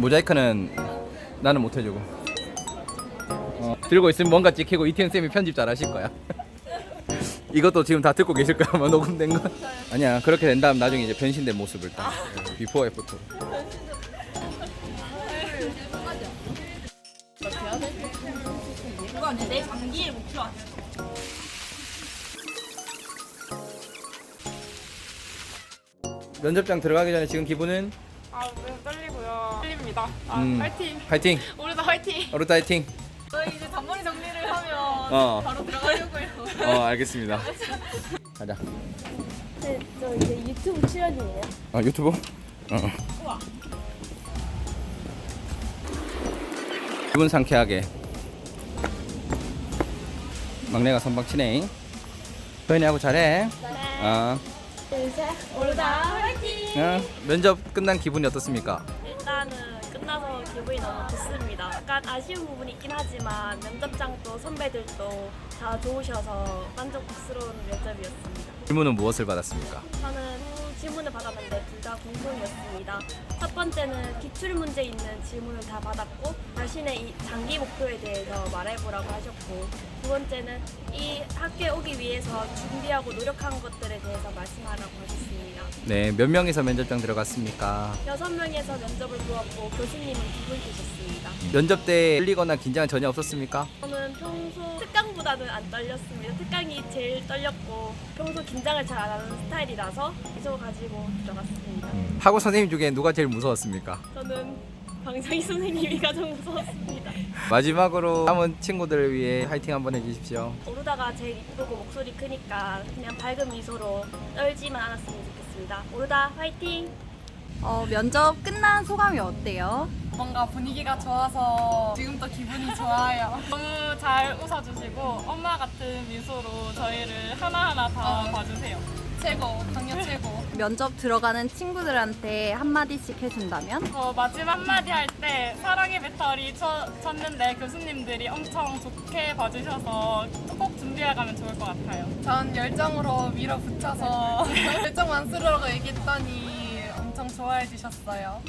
모자이크는 나는 못 해주고. 어, 들고 있으면 뭔가 찍히고 이태현 쌤이 편집 잘 하실 거야. 이것도 지금 다 듣고 계실 거야 녹음된 거. 아니야 그렇게 된 다음 나중에 이제 변신된 모습을 딱 비포 애프터. 면접장 들어가기 전에 지금 기분은 아, 네, 떨리 떨립니다. 아, 음. 파이팅. 파이팅. 우리도 파이팅. 어루타 파이팅. 저희 이제 잔머리 정리를 하면 어. 바로 들어가려고요. 어 알겠습니다. 가자. 네, 저 이제 유튜브 출연이에요. 아 유튜브? 어. 우와. 기분 상쾌하게. 막내가 선박 치네. 도현이하고 잘해. 네. 어. 둘, 셋. 오르다 화이팅! 어. 면접 끝난 기분이 어떻습니까? 일단은 끝나서 기분이 너무 좋습니다. 약간 아쉬운 부분이 있긴 하지만 면접장도 선배들도 다 좋으셔서 만족스러운 면접이었습니다. 질문은 무엇을 받았습니까? 저는 공통이었습니다. 첫 번째는 기출 문제 있는 질문을 다 받았고 자신의 이 장기 목표에 대해서 말해보라고 하셨고 두 번째는 이 학교에 오기 위해서 준비하고 노력한 것들에 대해서 말씀하라고 하셨습니다. 네, 몇 명이서 면접장 들어갔습니까? 여섯 명에서 면접을 보았고 교수님은 두분 계셨습니다. 면접 때 떨리거나 긴장 전혀 없었습니까? 저는 평소 특강보다는 안 떨렸습니다. 특강이 제일 떨렸고 평소 긴장을 잘 안 하는 스타일이라서 미소 가지고 들어갔습니다. 학우 선생님 중에 누가 제일 무서웠습니까? 저는 방장희 선생님이 가장 무서웠습니다. 마지막으로 남은 친구들을 위해 화이팅 한번 해주십시오. 오르다가 제일 이쁘고 목소리 크니까 그냥 밝은 미소로 떨지만 않았으면 좋겠습니다. 오르다 화이팅! 어, 면접 끝난 소감이 어때요? 뭔가 분위기가 좋아서 지금도 기분이 좋아요. 너무 잘 웃어주시고 엄마 같은 미소로 저희를 하나하나 다 봐주세요. 최고, 강력 최고. 면접 들어가는 친구들한테 한마디씩 해준다면? 어, 마지막 한마디 할 때 사랑의 배터리 쳐, 쳤는데 교수님들이 엄청 좋게 봐주셔서 꼭 준비해가면 좋을 것 같아요. 전 열정으로 밀어붙여서 열정 만수르라고 얘기했더니 엄청 좋아해 주셨어요.